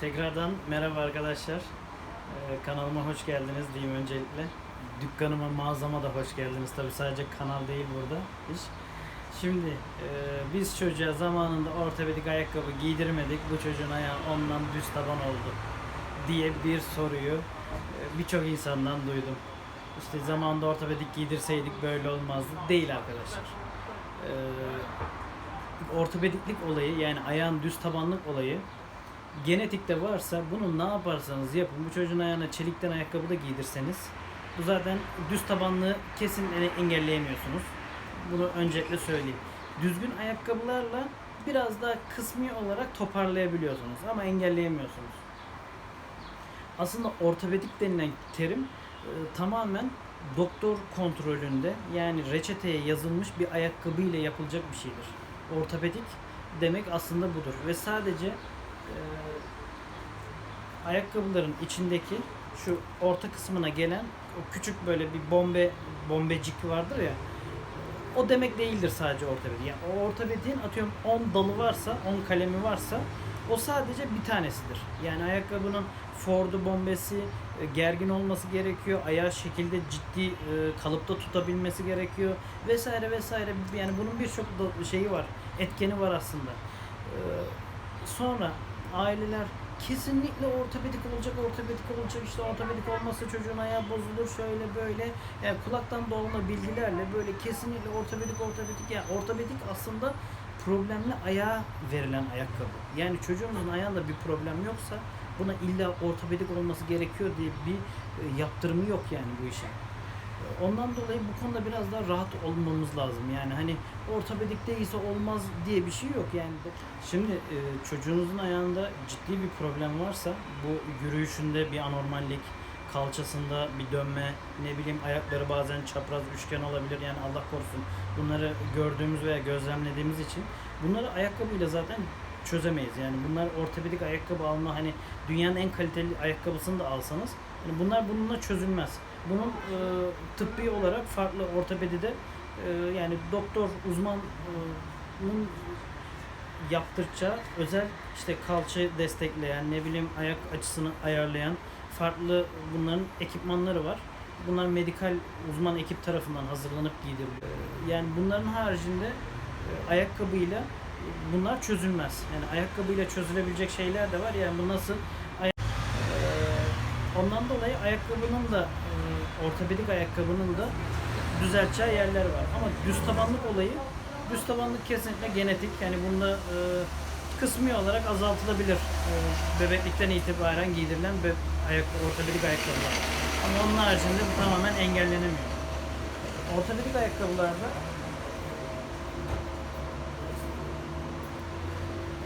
Tekrardan merhaba arkadaşlar. Ee, kanalıma hoş geldiniz diyeyim öncelikle. Dükkanıma, mağazama da hoş geldiniz. Tabi sadece kanal değil burada iş. Şimdi e, biz çocuğa zamanında ortopedik ayakkabı giydirmedik. Bu çocuğun ayağı ondan düz taban oldu diye bir soruyu e, birçok insandan duydum. İşte zamanında ortopedik giydirseydik böyle olmazdı. Değil arkadaşlar. Ee, ortopediklik olayı yani ayağın düz tabanlık olayı genetikte varsa bunu ne yaparsanız yapın. Bu çocuğun ayağına çelikten ayakkabı da giydirseniz bu zaten düz tabanlığı kesin engelleyemiyorsunuz. Bunu öncelikle söyleyeyim. Düzgün ayakkabılarla biraz daha kısmi olarak toparlayabiliyorsunuz ama engelleyemiyorsunuz. Aslında ortopedik denilen terim e, tamamen doktor kontrolünde yani reçeteye yazılmış bir ayakkabı ile yapılacak bir şeydir. Ortopedik demek aslında budur ve sadece e, ayakkabıların içindeki şu orta kısmına gelen o küçük böyle bir bombe bombecik vardır ya o demek değildir sadece ortopedik. Yani o ortopediğin atıyorum 10 dalı varsa, 10 kalemi varsa o sadece bir tanesidir. Yani ayakkabının Ford'u bombesi e, gergin olması gerekiyor. Ayağı şekilde ciddi e, kalıpta tutabilmesi gerekiyor vesaire vesaire. Yani bunun birçok şeyi var. Etkeni var aslında. E, Sonra aileler kesinlikle ortopedik olacak, ortopedik olacak. İşte ortopedik olmazsa çocuğun ayağı bozulur şöyle böyle. Yani kulaktan dolma bilgilerle böyle kesinlikle ortopedik ortopedik ya ortopedik aslında problemli ayağa verilen ayakkabı. Yani çocuğumuzun ayağında bir problem yoksa buna illa ortopedik olması gerekiyor diye bir e, yaptırımı yok yani bu işin. Ondan dolayı bu konuda biraz daha rahat olmamız lazım. Yani hani ortopedik değilse olmaz diye bir şey yok yani. Şimdi e, çocuğunuzun ayağında ciddi bir problem varsa bu yürüyüşünde bir anormallik, kalçasında bir dönme, ne bileyim ayakları bazen çapraz üçgen olabilir yani Allah korusun. Bunları gördüğümüz veya gözlemlediğimiz için bunları ayakkabıyla zaten çözemeyiz. Yani bunlar ortopedik ayakkabı alma hani dünyanın en kaliteli ayakkabısını da alsanız yani bunlar bununla çözülmez. Bunun e, tıbbi olarak farklı ortopedide e, yani doktor uzmanın yaptıracağı özel işte kalça destekleyen ne bileyim ayak açısını ayarlayan farklı bunların ekipmanları var. Bunlar medikal uzman ekip tarafından hazırlanıp giydiriliyor. Yani bunların haricinde e, ayakkabıyla bunlar çözülmez. Yani ayakkabıyla çözülebilecek şeyler de var. Yani bu nasıl e, ondan dolayı ayakkabının da ortopedik ayakkabının da düzelteceği yerler var. Ama düz tabanlık olayı düz tabanlık kesinlikle genetik. Yani bunda e, kısmi olarak azaltılabilir. E, bebeklikten itibaren giydirilen be, ayak, ortopedik ayakkabılar. Ama onun haricinde bu tamamen engellenemiyor. Ortopedik ayakkabılarda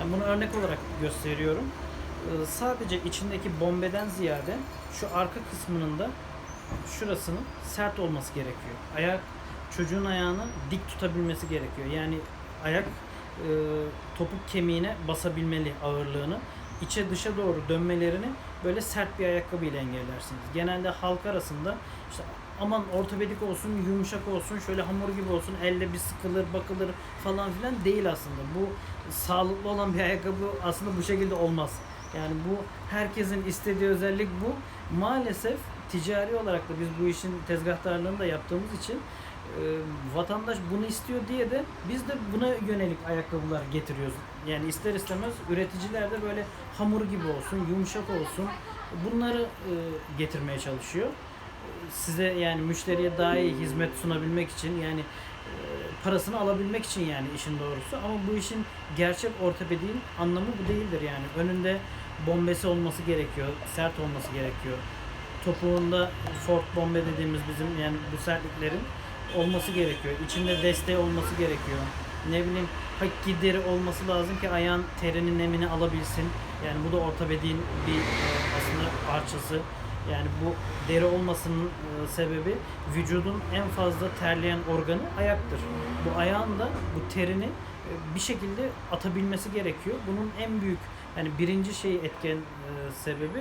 yani bunu örnek olarak gösteriyorum. Ee, sadece içindeki bombeden ziyade şu arka kısmının da şurasının sert olması gerekiyor. Ayak çocuğun ayağını dik tutabilmesi gerekiyor. Yani ayak e, topuk kemiğine basabilmeli ağırlığını. İçe dışa doğru dönmelerini böyle sert bir ayakkabı ile engellersiniz. Genelde halk arasında işte aman ortopedik olsun, yumuşak olsun, şöyle hamur gibi olsun, elle bir sıkılır, bakılır falan filan değil aslında. Bu sağlıklı olan bir ayakkabı aslında bu şekilde olmaz. Yani bu herkesin istediği özellik bu. Maalesef ticari olarak da biz bu işin tezgahtarlığını da yaptığımız için e, vatandaş bunu istiyor diye de biz de buna yönelik ayakkabılar getiriyoruz. Yani ister istemez üreticiler de böyle hamur gibi olsun, yumuşak olsun bunları e, getirmeye çalışıyor. Size yani müşteriye daha iyi hizmet sunabilmek için yani e, parasını alabilmek için yani işin doğrusu. Ama bu işin gerçek ortopediğin anlamı bu değildir yani. Önünde bombesi olması gerekiyor, sert olması gerekiyor. Topuğunda fork bombe dediğimiz bizim yani bu sertliklerin olması gerekiyor. İçinde desteği olması gerekiyor. Ne bileyim hakiki deri olması lazım ki ayağın terinin nemini alabilsin. Yani bu da ortopediğin bir e, aslında parçası. Yani bu deri olmasının e, sebebi vücudun en fazla terleyen organı ayaktır. Bu ayağın da bu terini e, bir şekilde atabilmesi gerekiyor. Bunun en büyük yani birinci şey etken sebebi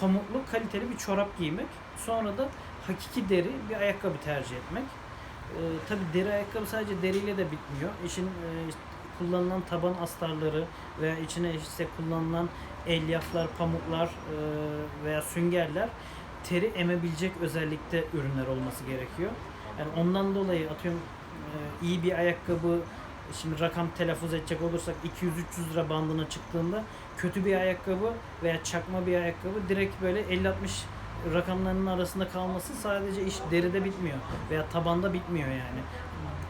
pamuklu kaliteli bir çorap giymek. Sonra da hakiki deri bir ayakkabı tercih etmek. Ee, tabii deri ayakkabı sadece deriyle de bitmiyor. İşin e, kullanılan taban astarları veya içine işte kullanılan elyaflar, pamuklar e, veya süngerler teri emebilecek özellikte ürünler olması gerekiyor. Yani ondan dolayı atıyorum e, iyi bir ayakkabı şimdi rakam telaffuz edecek olursak 200-300 lira bandına çıktığında kötü bir ayakkabı veya çakma bir ayakkabı direkt böyle 50-60 rakamlarının arasında kalması sadece iş deride bitmiyor veya tabanda bitmiyor yani.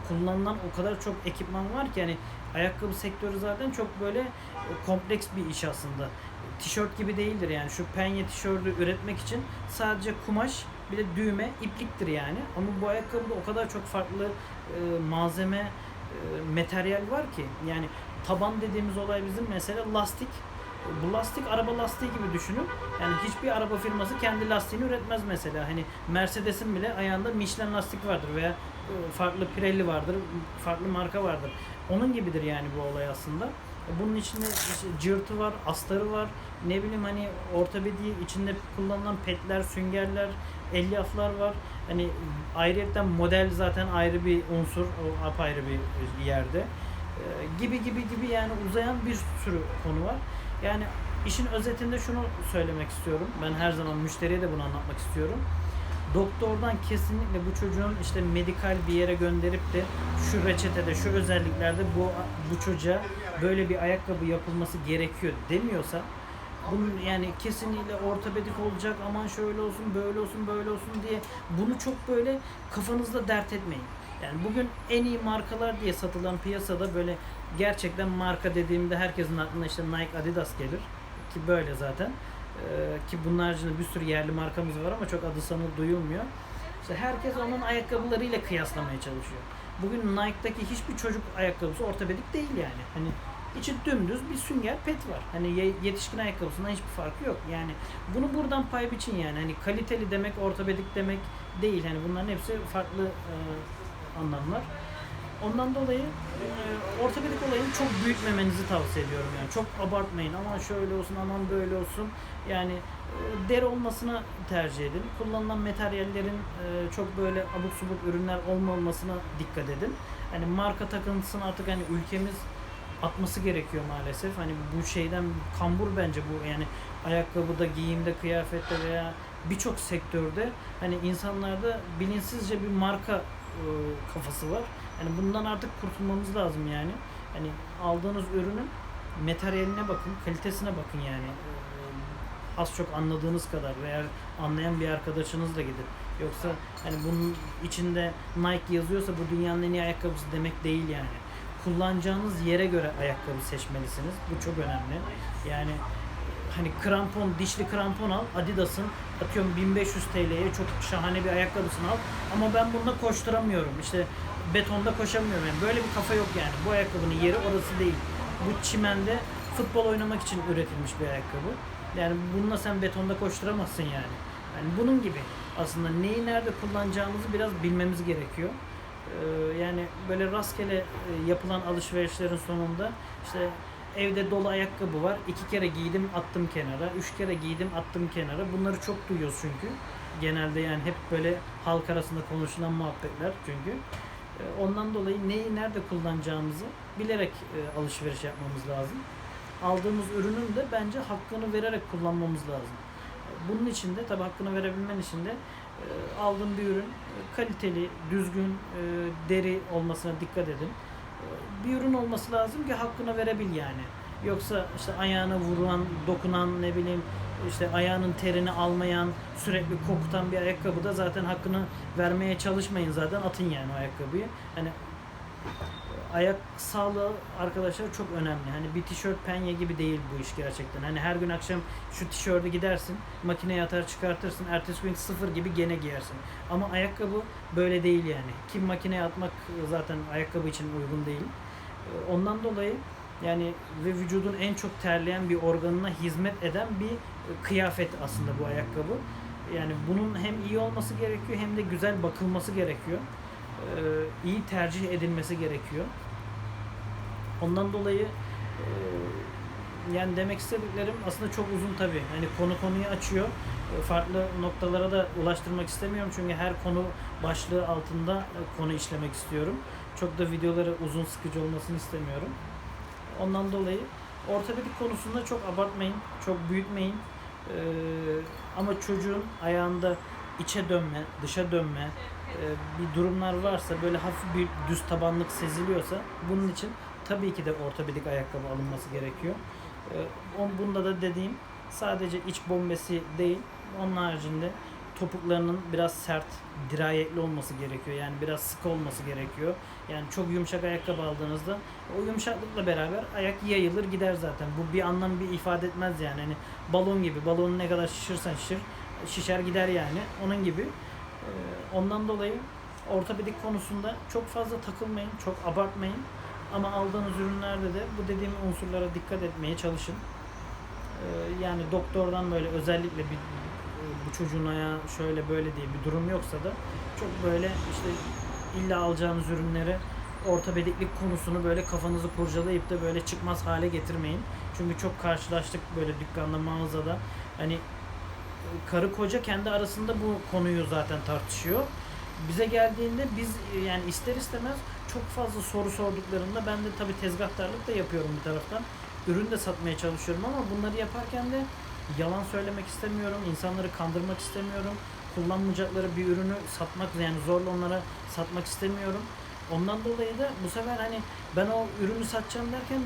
Kullanılan o kadar çok ekipman var ki yani ayakkabı sektörü zaten çok böyle e, kompleks bir iş aslında. Tişört gibi değildir yani şu penye tişörtü üretmek için sadece kumaş bir de düğme ipliktir yani. Ama bu ayakkabıda o kadar çok farklı e, malzeme e, materyal var ki yani taban dediğimiz olay bizim mesela lastik bu lastik araba lastiği gibi düşünün. Yani hiçbir araba firması kendi lastiğini üretmez mesela. Hani Mercedes'in bile ayağında Michelin lastik vardır veya e, farklı Pirelli vardır, farklı marka vardır. Onun gibidir yani bu olay aslında. Bunun içinde işte cırtı var, astarı var. Ne bileyim hani ortopedi içinde kullanılan petler, süngerler, elyaflar var. Hani ayrıyetten model zaten ayrı bir unsur, o apayrı bir yerde. Ee, gibi gibi gibi yani uzayan bir sürü konu var. Yani işin özetinde şunu söylemek istiyorum. Ben her zaman müşteriye de bunu anlatmak istiyorum. Doktordan kesinlikle bu çocuğun işte medikal bir yere gönderip de şu reçetede, şu özelliklerde bu bu çocuğa böyle bir ayakkabı yapılması gerekiyor demiyorsa bunun yani kesinlikle ortopedik olacak aman şöyle olsun böyle olsun böyle olsun diye bunu çok böyle kafanızda dert etmeyin. Yani bugün en iyi markalar diye satılan piyasada böyle gerçekten marka dediğimde herkesin aklına işte Nike, Adidas gelir ki böyle zaten. Ee, ki bunun haricinde bir sürü yerli markamız var ama çok adı sanı duyulmuyor. İşte herkes onun ayakkabılarıyla kıyaslamaya çalışıyor. Bugün Nike'daki hiçbir çocuk ayakkabısı ortopedik değil yani. Hani içi dümdüz bir sünger pet var. Hani ye- yetişkin ayakkabısından hiçbir farkı yok. Yani bunu buradan pay biçin yani. Hani kaliteli demek ortopedik demek değil. Hani bunların hepsi farklı e, anlamlar. Ondan dolayı e, ortopedik olayını çok büyütmemenizi tavsiye ediyorum yani. Çok abartmayın. Aman şöyle olsun, aman böyle olsun. Yani e, deri olmasına tercih edin. Kullanılan materyallerin e, çok böyle abuk subuk ürünler olmamasına dikkat edin. Hani marka takıntısını artık hani ülkemiz atması gerekiyor maalesef. Hani bu şeyden kambur bence bu yani ayakkabıda, giyimde, kıyafette veya birçok sektörde hani insanlarda bilinçsizce bir marka e, kafası var. Yani bundan artık kurtulmamız lazım yani. Hani aldığınız ürünün materyaline bakın, kalitesine bakın yani. Ee, Az çok anladığınız kadar veya anlayan bir arkadaşınızla gidin. Yoksa hani bunun içinde Nike yazıyorsa bu dünyanın en iyi ayakkabısı demek değil yani. Kullanacağınız yere göre ayakkabı seçmelisiniz. Bu çok önemli. Yani hani krampon, dişli krampon al, Adidas'ın atıyorum 1500 TL'ye çok şahane bir ayakkabısını al ama ben bununla koşturamıyorum. İşte betonda koşamıyorum. Yani böyle bir kafa yok yani. Bu ayakkabının yeri orası değil. Bu çimende futbol oynamak için üretilmiş bir ayakkabı. Yani bununla sen betonda koşturamazsın yani. Yani bunun gibi aslında neyi nerede kullanacağımızı biraz bilmemiz gerekiyor. Ee, yani böyle rastgele e, yapılan alışverişlerin sonunda işte evde dolu ayakkabı var. iki kere giydim attım kenara. Üç kere giydim attım kenara. Bunları çok duyuyoruz çünkü. Genelde yani hep böyle halk arasında konuşulan muhabbetler çünkü. Ee, Ondan dolayı neyi nerede kullanacağımızı bilerek e, alışveriş yapmamız lazım. Aldığımız ürünün de bence hakkını vererek kullanmamız lazım. Bunun için de tabii hakkını verebilmen için de e, aldığın bir ürün e, kaliteli, düzgün, e, deri olmasına dikkat edin. E, Bir ürün olması lazım ki hakkını verebil yani. Yoksa işte ayağına vurulan, dokunan ne bileyim işte ayağının terini almayan, sürekli kokutan bir ayakkabı da zaten hakkını vermeye çalışmayın zaten atın yani o ayakkabıyı. Hani ayak sağlığı arkadaşlar çok önemli. Hani bir tişört penye gibi değil bu iş gerçekten. Hani her gün akşam şu tişörtü gidersin, makineye atar çıkartırsın, ertesi gün sıfır gibi gene giyersin. Ama ayakkabı böyle değil yani. Kim makineye atmak zaten ayakkabı için uygun değil. Ondan dolayı yani ve vücudun en çok terleyen bir organına hizmet eden bir kıyafet aslında bu ayakkabı. Yani bunun hem iyi olması gerekiyor hem de güzel bakılması gerekiyor. Ee, iyi tercih edilmesi gerekiyor. Ondan dolayı e, yani demek istediklerim aslında çok uzun tabii. Hani konu konuyu açıyor. E, Farklı noktalara da ulaştırmak istemiyorum çünkü her konu başlığı altında e, konu işlemek istiyorum. Çok da videoları uzun sıkıcı olmasını istemiyorum. Ondan dolayı ortopedik konusunda çok abartmayın, çok büyütmeyin. Ee, ama çocuğun ayağında içe dönme, dışa dönme e, bir durumlar varsa böyle hafif bir düz tabanlık seziliyorsa bunun için tabii ki de ortopedik ayakkabı alınması gerekiyor. Ee, bunda da dediğim sadece iç bombesi değil, onun haricinde topuklarının biraz sert, dirayetli olması gerekiyor. Yani biraz sık olması gerekiyor. Yani çok yumuşak ayakkabı aldığınızda o yumuşaklıkla beraber ayak yayılır gider zaten. Bu bir anlam bir ifade etmez yani. Hani balon gibi. Balonu ne kadar şişirsen şişir, şişer gider yani. Onun gibi. Ee, ondan dolayı ortopedik konusunda çok fazla takılmayın, çok abartmayın. Ama aldığınız ürünlerde de bu dediğim unsurlara dikkat etmeye çalışın. Ee, yani doktordan böyle özellikle bir bu çocuğun ayağı şöyle böyle diye bir durum yoksa da çok böyle işte illa alacağınız ürünleri ortopediklik konusunu böyle kafanızı kurcalayıp da böyle çıkmaz hale getirmeyin. Çünkü çok karşılaştık böyle dükkanda mağazada hani karı koca kendi arasında bu konuyu zaten tartışıyor. Bize geldiğinde biz yani ister istemez çok fazla soru sorduklarında ben de tabii tezgahtarlık da yapıyorum bir taraftan. Ürün de satmaya çalışıyorum ama bunları yaparken de yalan söylemek istemiyorum, insanları kandırmak istemiyorum. Kullanmayacakları bir ürünü satmak yani zorla onlara satmak istemiyorum. Ondan dolayı da bu sefer hani ben o ürünü satacağım derken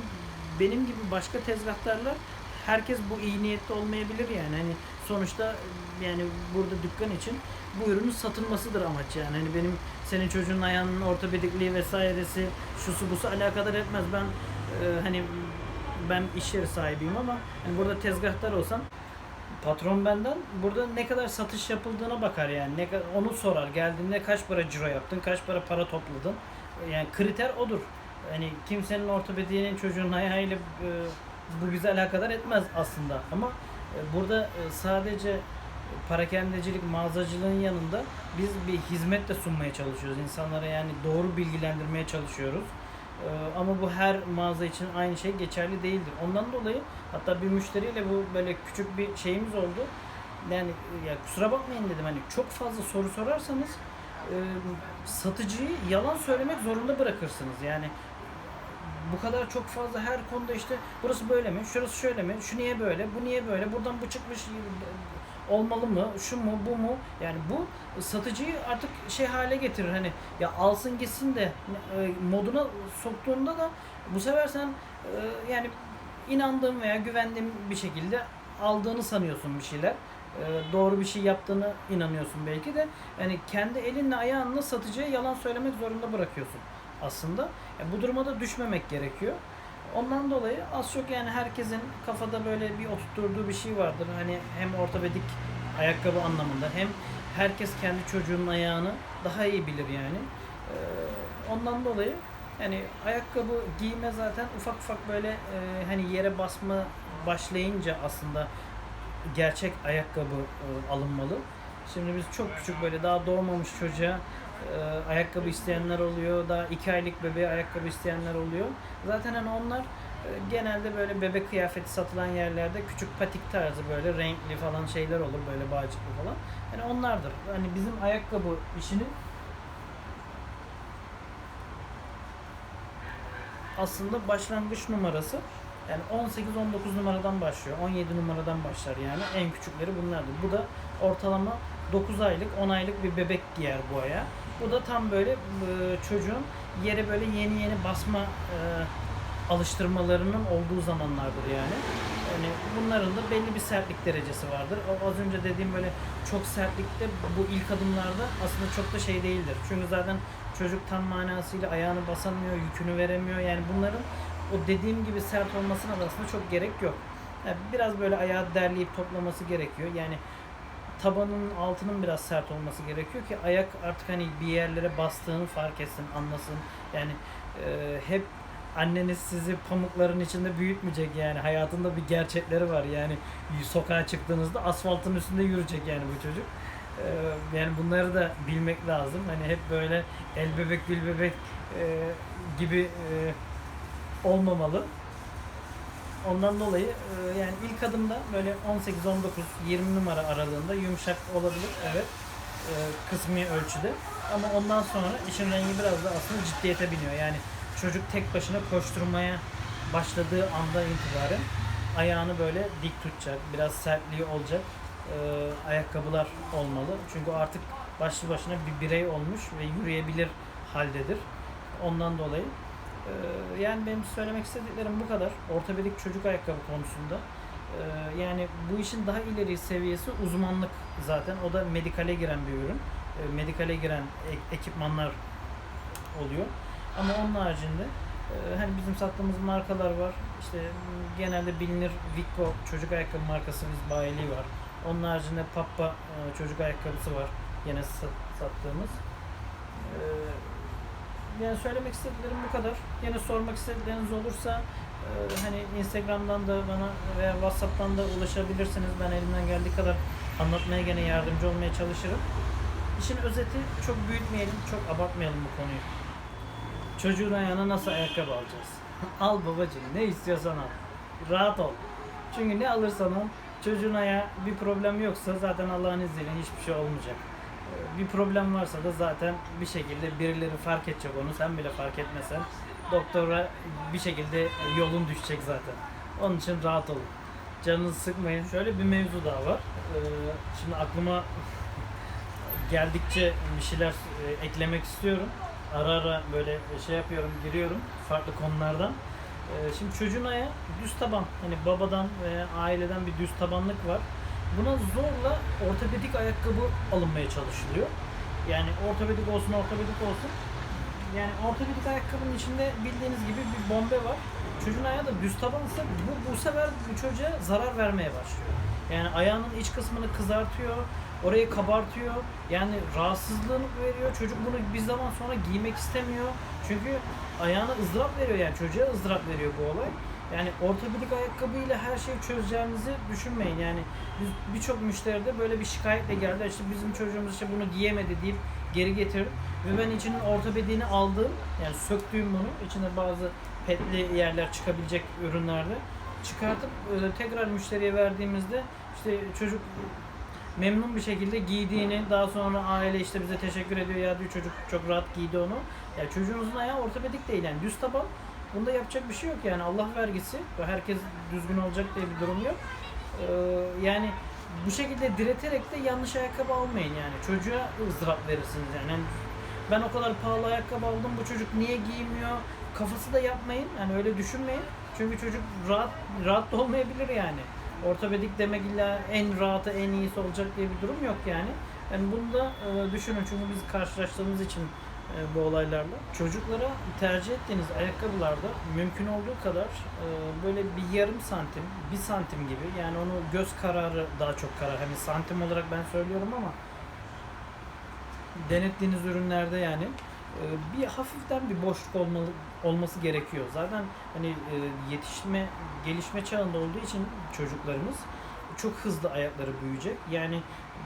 benim gibi başka tezgahtarlar herkes bu iyi niyetli olmayabilir yani. Hani sonuçta yani burada dükkan için bu ürünün satılmasıdır amaç yani. Hani benim senin çocuğun ayağının ortopedikliği vesairesi şusu busu alakadar etmez. Ben e, hani ben iş yeri sahibiyim ama hani burada tezgahtar olsam patron benden burada ne kadar satış yapıldığına bakar yani. Ne onu sorar. Geldiğinde kaç para ciro yaptın, kaç para para topladın. Yani kriter odur. Hani kimsenin ortopediğinin çocuğun ayağıyla e, bu bize alakadar etmez aslında ama e, burada e, sadece parakendecilik, mağazacılığın yanında biz bir hizmet de sunmaya çalışıyoruz. İnsanlara yani doğru bilgilendirmeye çalışıyoruz. Ee, ama bu her mağaza için aynı şey geçerli değildir. Ondan dolayı hatta bir müşteriyle bu böyle küçük bir şeyimiz oldu. Yani e, ya kusura bakmayın dedim hani çok fazla soru sorarsanız e, satıcıyı yalan söylemek zorunda bırakırsınız. Yani bu kadar çok fazla her konuda işte burası böyle mi, şurası şöyle mi, şu niye böyle, bu niye böyle, buradan bu çıkmış olmalı mı, şu mu, bu mu? Yani bu satıcıyı artık şey hale getirir hani ya alsın gitsin de e, moduna soktuğunda da bu sefer sen e, yani inandığın veya güvendiğin bir şekilde aldığını sanıyorsun bir şeyler. E, doğru bir şey yaptığını inanıyorsun belki de. Yani kendi elinle ayağınla satıcıya yalan söylemek zorunda bırakıyorsun aslında. Yani bu duruma da düşmemek gerekiyor. Ondan dolayı az çok yani herkesin kafada böyle bir oturtturduğu bir şey vardır. Hani hem ortopedik ayakkabı anlamında hem herkes kendi çocuğunun ayağını daha iyi bilir yani. Ee, ondan dolayı yani ayakkabı giyme zaten ufak ufak böyle e, hani yere basma başlayınca aslında gerçek ayakkabı e, alınmalı. Şimdi biz çok küçük böyle daha doğmamış çocuğa e, ayakkabı isteyenler oluyor. Daha iki aylık bebeğe ayakkabı isteyenler oluyor. Zaten hani onlar e, genelde böyle bebek kıyafeti satılan yerlerde küçük patik tarzı böyle renkli falan şeyler olur böyle bağcıklı falan. Yani onlardır. Hani bizim ayakkabı işinin aslında başlangıç numarası yani 18-19 numaradan başlıyor. 17 numaradan başlar yani. En küçükleri bunlardır. Bu da ortalama 9 aylık, 10 aylık bir bebek giyer bu ayağı. Bu da tam böyle e, çocuğun yere böyle yeni yeni basma e, alıştırmalarının olduğu zamanlardır yani. Yani bunların da belli bir sertlik derecesi vardır. O az önce dediğim böyle çok sertlikte bu ilk adımlarda aslında çok da şey değildir. Çünkü zaten çocuk tam manasıyla ayağını basamıyor, yükünü veremiyor. Yani bunların o dediğim gibi sert olmasına da aslında çok gerek yok. Yani biraz böyle ayağı derleyip toplaması gerekiyor. Yani tabanın altının biraz sert olması gerekiyor ki ayak artık hani bir yerlere bastığını fark etsin, anlasın. Yani e, hep anneniz sizi pamukların içinde büyütmeyecek yani hayatında bir gerçekleri var yani sokağa çıktığınızda asfaltın üstünde yürüyecek yani bu çocuk. E, yani bunları da bilmek lazım. Hani hep böyle el bebek gül bebek e, gibi e, olmamalı. Ondan dolayı e, yani ilk adımda böyle 18, 19, 20 numara aralığında yumuşak olabilir evet e, kısmi ölçüde. Ama ondan sonra işin rengi biraz da aslında ciddiyete biniyor. Yani çocuk tek başına koşturmaya başladığı andan itibaren ayağını böyle dik tutacak, biraz sertliği olacak e, ayakkabılar olmalı. Çünkü artık başlı başına bir birey olmuş ve yürüyebilir haldedir. Ondan dolayı e, yani benim söylemek istediklerim bu kadar. Ortopedik çocuk ayakkabı konusunda. E, yani bu işin daha ileri seviyesi uzmanlık zaten. O da medikale giren bir ürün. E, medikale giren ek- ekipmanlar oluyor. Ama onun haricinde e, hani bizim sattığımız markalar var. İşte genelde bilinir Vico çocuk ayakkabı markası biz bayiliği var. Onun haricinde Pappa e, çocuk ayakkabısı var. Yine sa- sattığımız. Yani söylemek istediklerim bu kadar. Yine sormak istedikleriniz olursa e, hani Instagram'dan da bana veya WhatsApp'tan da ulaşabilirsiniz. Ben elimden geldiği kadar anlatmaya gene yardımcı olmaya çalışırım. İşin özeti çok büyütmeyelim, çok abartmayalım bu konuyu. Çocuğun ayağına nasıl ayakkabı alacağız? al babacığım ne istiyorsan al. Rahat ol. Çünkü ne alırsan al çocuğun ayağı bir problem yoksa zaten Allah'ın izniyle hiçbir şey olmayacak. Ee, Bir problem varsa da zaten bir şekilde birileri fark edecek onu. Sen bile fark etmesen doktora bir şekilde yolun düşecek zaten. Onun için rahat olun. Canınızı sıkmayın. Şöyle bir mevzu daha var. Ee, Şimdi aklıma geldikçe bir şeyler e, eklemek istiyorum. Ara ara böyle şey yapıyorum, giriyorum farklı konulardan. E, Şimdi çocuğun ayağı düz taban. Hani babadan veya aileden bir düz tabanlık var. Buna zorla ortopedik ayakkabı alınmaya çalışılıyor. Yani ortopedik olsun, ortopedik olsun. Yani ortopedik ayakkabının içinde bildiğiniz gibi bir bombe var. Çocuğun ayağı da düz tabansa bu, bu sefer çocuğa zarar vermeye başlıyor. Yani ayağının iç kısmını kızartıyor, orayı kabartıyor. Yani rahatsızlığını veriyor. Çocuk bunu bir zaman sonra giymek istemiyor. Çünkü ayağına ızdırap veriyor yani çocuğa ızdırap veriyor bu olay. Yani ortopedik ayakkabıyla her şeyi çözeceğinizi düşünmeyin. Yani birçok müşteride böyle bir şikayetle geldi. İşte bizim çocuğumuz işte bunu giyemedi deyip geri getirdim. Ve ben içinin ortopediğini aldım. Yani söktüğüm bunu. İçinde bazı petli yerler çıkabilecek ürünlerde çıkartıp e, tekrar müşteriye verdiğimizde işte çocuk memnun bir şekilde giydiğini daha sonra aile işte bize teşekkür ediyor ya diyor çocuk çok rahat giydi onu. Ya çocuğunuzun ayağı ortopedik değil yani düz taban. Bunda yapacak bir şey yok yani Allah vergisi. ve Herkes düzgün olacak diye bir durum yok. Ee, yani bu şekilde direterek de yanlış ayakkabı almayın yani. Çocuğa ızdırap verirsiniz yani. Yani ben o kadar pahalı ayakkabı aldım bu çocuk niye giymiyor kafası da yapmayın. Yani öyle düşünmeyin. Çünkü çocuk rahat rahat da olmayabilir yani. Ortopedik demek illa en rahatı en iyisi olacak diye bir durum yok yani. Yani bunu da e, düşünün çünkü biz karşılaştığımız için bu olaylarla. Çocuklara tercih ettiğiniz ayakkabılarda mümkün olduğu kadar e, böyle bir yarım santim, bir santim gibi yani onu göz kararı daha çok karar. Hani santim olarak ben söylüyorum ama denettiğiniz ürünlerde yani e, bir hafiften bir boşluk olmalı olması gerekiyor. Zaten hani e, yetişme, gelişme çağında olduğu için çocuklarımız çok hızlı ayakları büyüyecek. Yani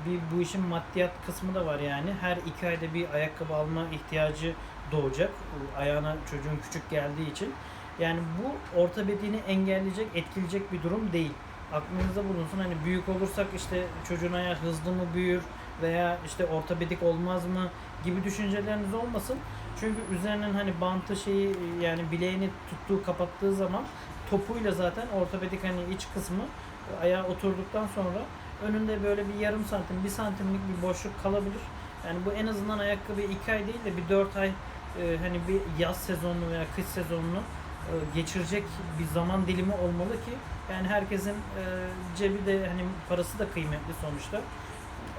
bir bu işin maddiyat kısmı da var yani. Her iki ayda bir ayakkabı alma ihtiyacı doğacak. Ayağına çocuğun küçük geldiği için. Yani bu ortopediğini engelleyecek, etkileyecek bir durum değil. Aklınızda bulunsun hani büyük olursak işte çocuğun ayağı hızlı mı büyür veya işte ortopedik olmaz mı gibi düşünceleriniz olmasın. Çünkü üzerinin hani bantı şeyi yani bileğini tuttuğu kapattığı zaman topuyla zaten ortopedik hani iç kısmı ayağa oturduktan sonra önünde böyle bir yarım santim, bir santimlik bir boşluk kalabilir. Yani bu en azından ayakkabı iki ay değil de bir dört ay e, hani bir yaz sezonunu veya kış sezonunu e, geçirecek bir zaman dilimi olmalı ki yani herkesin e, cebi de hani parası da kıymetli sonuçta.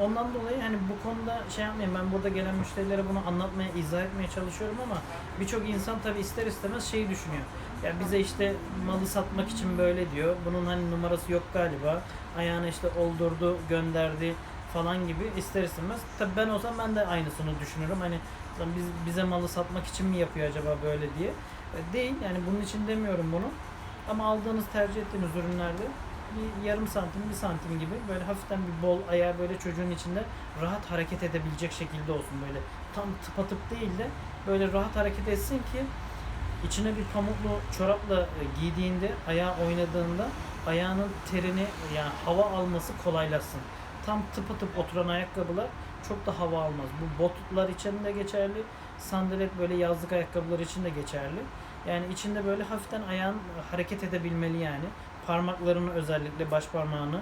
Ondan dolayı hani bu konuda şey yapmayayım ben burada gelen müşterilere bunu anlatmaya, izah etmeye çalışıyorum ama birçok insan tabi ister istemez şeyi düşünüyor. Ya bize işte malı satmak için böyle diyor. Bunun hani numarası yok galiba. Ayağına işte oldurdu, gönderdi falan gibi ister istemez. Tabi ben olsam ben de aynısını düşünürüm. Hani biz bize malı satmak için mi yapıyor acaba böyle diye. E, Değil yani bunun için demiyorum bunu. Ama aldığınız tercih ettiğiniz ürünlerde bir yarım santim, bir santim gibi böyle hafiften bir bol ayağı böyle çocuğun içinde rahat hareket edebilecek şekilde olsun. Böyle tam tıpatıp değil de böyle rahat hareket etsin ki içine bir pamuklu çorapla e, giydiğinde, ayağı oynadığında ayağının terini yani hava alması kolaylaşsın. Tam tıpatıp oturan ayakkabılar çok da hava almaz. Bu botlar için de geçerli. Sandalet böyle yazlık ayakkabılar için de geçerli. Yani içinde böyle hafiften ayağın hareket edebilmeli yani. Parmaklarını özellikle baş parmağını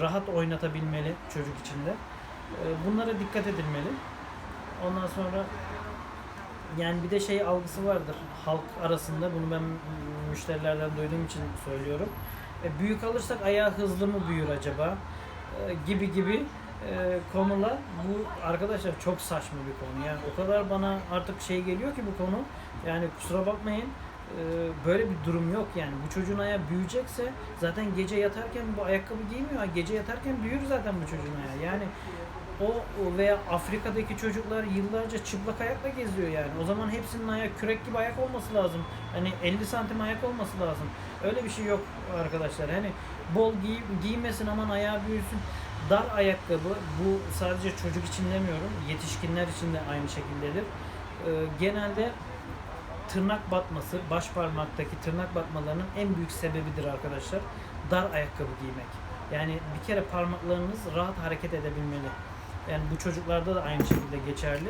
rahat oynatabilmeli çocuk içinde. Ee, Bunlara dikkat edilmeli. Ondan sonra yani bir de şey algısı vardır halk arasında. Bunu ben müşterilerden duyduğum için söylüyorum. E, büyük alırsak ayağı hızlı mı büyür acaba? E, gibi gibi e, konular. Bu arkadaşlar çok saçma bir konu. Yani o kadar bana artık şey geliyor ki bu konu. Yani kusura bakmayın. e, böyle bir durum yok yani. Bu çocuğun ayağı büyüyecekse zaten gece yatarken bu ayakkabı giymiyor. Gece yatarken büyür zaten bu çocuğun ayağı. Yani o veya Afrika'daki çocuklar yıllarca çıplak ayakla geziyor yani. O zaman hepsinin ayağı kürek gibi ayak olması lazım. Hani 50 santim ayak olması lazım. Öyle bir şey yok arkadaşlar. Hani bol giy, giymesin aman ayağı büyüsün. Dar ayakkabı bu sadece çocuk için demiyorum. Yetişkinler için de aynı şekildedir. Ee, genelde tırnak batması, baş parmaktaki tırnak batmalarının en büyük sebebidir arkadaşlar. Dar ayakkabı giymek. Yani bir kere parmaklarınız rahat hareket edebilmeli. Yani bu çocuklarda da aynı şekilde geçerli.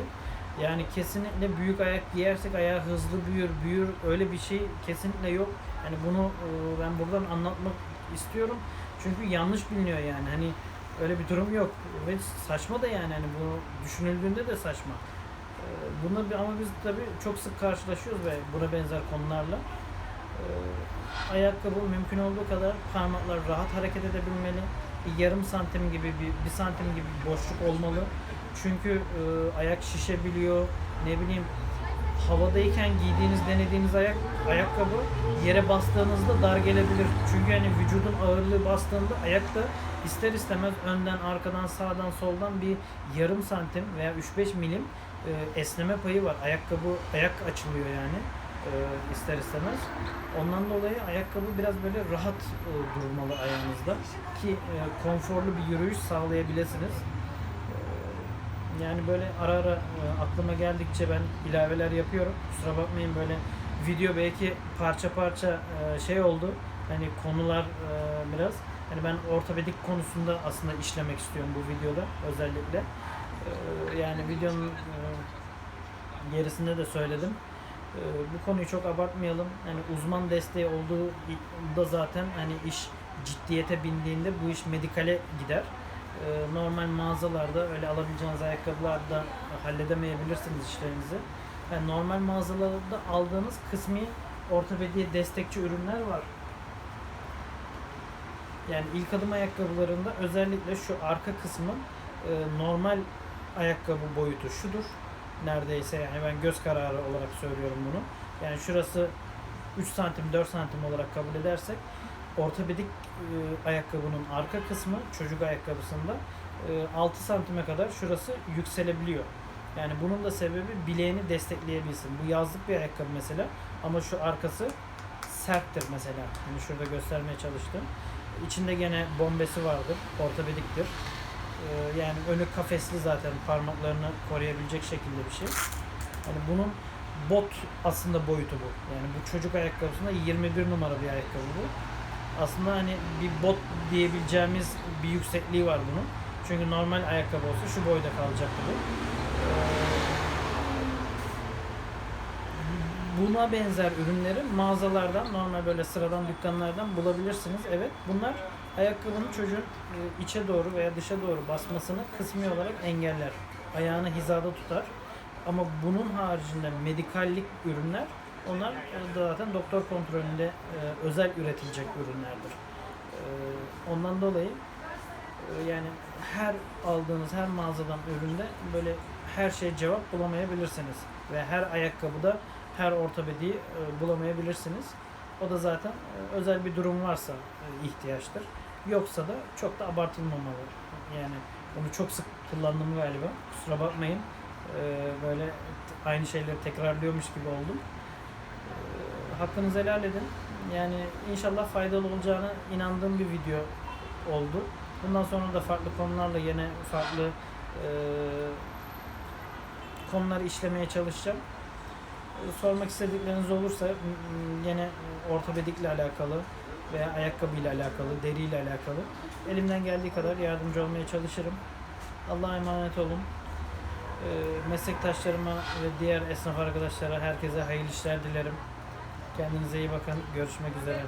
Yani kesinlikle büyük ayak giyersek ayağı hızlı büyür, büyür öyle bir şey kesinlikle yok. Yani bunu e, ben buradan anlatmak istiyorum. Çünkü yanlış biliniyor yani. Hani öyle bir durum yok. Ve saçma da yani hani bu düşünüldüğünde de saçma. E, Bunlar bir ama biz tabii çok sık karşılaşıyoruz ve buna benzer konularla. E, Ayakkabı mümkün olduğu kadar parmaklar rahat hareket edebilmeli. Bir yarım santim gibi bir, bir santim gibi bir boşluk olmalı. Çünkü e, ayak şişebiliyor. Ne bileyim havadayken giydiğiniz, denediğiniz ayak ayakkabı yere bastığınızda dar gelebilir. Çünkü hani vücudun ağırlığı bastığında ayakta ister istemez önden, arkadan, sağdan, soldan bir yarım santim veya 3-5 milim e, esneme payı var. Ayakkabı ayak açılıyor yani ister istemez. Ondan dolayı ayakkabı biraz böyle rahat e, durmalı ayağınızda ki e, konforlu bir yürüyüş sağlayabilirsiniz. E, yani böyle ara ara e, aklıma geldikçe ben ilaveler yapıyorum. Kusura bakmayın böyle video belki parça parça e, şey oldu. Hani konular e, biraz. Hani ben ortopedik konusunda aslında işlemek istiyorum bu videoda özellikle. E, yani videonun e, gerisinde de söyledim. Ee, bu konuyu çok abartmayalım. Yani uzman desteği olduğu da zaten hani iş ciddiyete bindiğinde bu iş medikale gider. Ee, normal mağazalarda öyle alabileceğiniz ayakkabılarda halledemeyebilirsiniz işlerinizi. Yani normal mağazalarda aldığınız kısmi ortopediye destekçi ürünler var. Yani ilk adım ayakkabılarında özellikle şu arka kısmın e, normal ayakkabı boyutu şudur neredeyse yani ben göz kararı olarak söylüyorum bunu. Yani şurası 3 santim 4 santim olarak kabul edersek ortopedik e, ayakkabının arka kısmı çocuk ayakkabısında e, 6 santime kadar şurası yükselebiliyor. Yani bunun da sebebi bileğini destekleyebilsin. Bu yazlık bir ayakkabı mesela ama şu arkası serttir mesela. Hani şurada göstermeye çalıştım. İçinde gene bombesi vardır. Ortopediktir. Ee, yani önü kafesli zaten parmaklarını koruyabilecek şekilde bir şey. Hani bunun bot aslında boyutu bu. Yani bu çocuk ayakkabısında 21 numara bir ayakkabı bu. Aslında hani bir bot diyebileceğimiz bir yüksekliği var bunun. Çünkü normal ayakkabı olsa şu boyda kalacaktı bu. Ee, buna benzer ürünleri mağazalardan, normal böyle sıradan dükkanlardan bulabilirsiniz. Evet, bunlar ayakkabının çocuğun e, içe doğru veya dışa doğru basmasını kısmi olarak engeller. Ayağını hizada tutar. Ama bunun haricinde medikallik ürünler onlar e, da zaten doktor kontrolünde e, özel üretilecek ürünlerdir. E, ondan dolayı e, yani her aldığınız her mağazadan üründe böyle her şeye cevap bulamayabilirsiniz. Ve her ayakkabıda her ortopediyi e, bulamayabilirsiniz. O da zaten e, özel bir durum varsa e, ihtiyaçtır. Yoksa da çok da abartılmamalı. Yani bunu çok sık kullandım galiba. Kusura bakmayın. Ee, böyle aynı şeyleri tekrarlıyormuş gibi oldum. Hakkınızı helal edin. Yani inşallah faydalı olacağına inandığım bir video oldu. Bundan sonra da farklı konularla yine farklı e, konuları işlemeye çalışacağım. Sormak istedikleriniz olursa yine ortopedikle alakalı veya ayakkabıyla alakalı, deriyle alakalı elimden geldiği kadar yardımcı olmaya çalışırım. Allah'a emanet olun. Ee, meslektaşlarıma ve diğer esnaf arkadaşlara herkese hayırlı işler dilerim. Kendinize iyi bakın. Görüşmek üzere.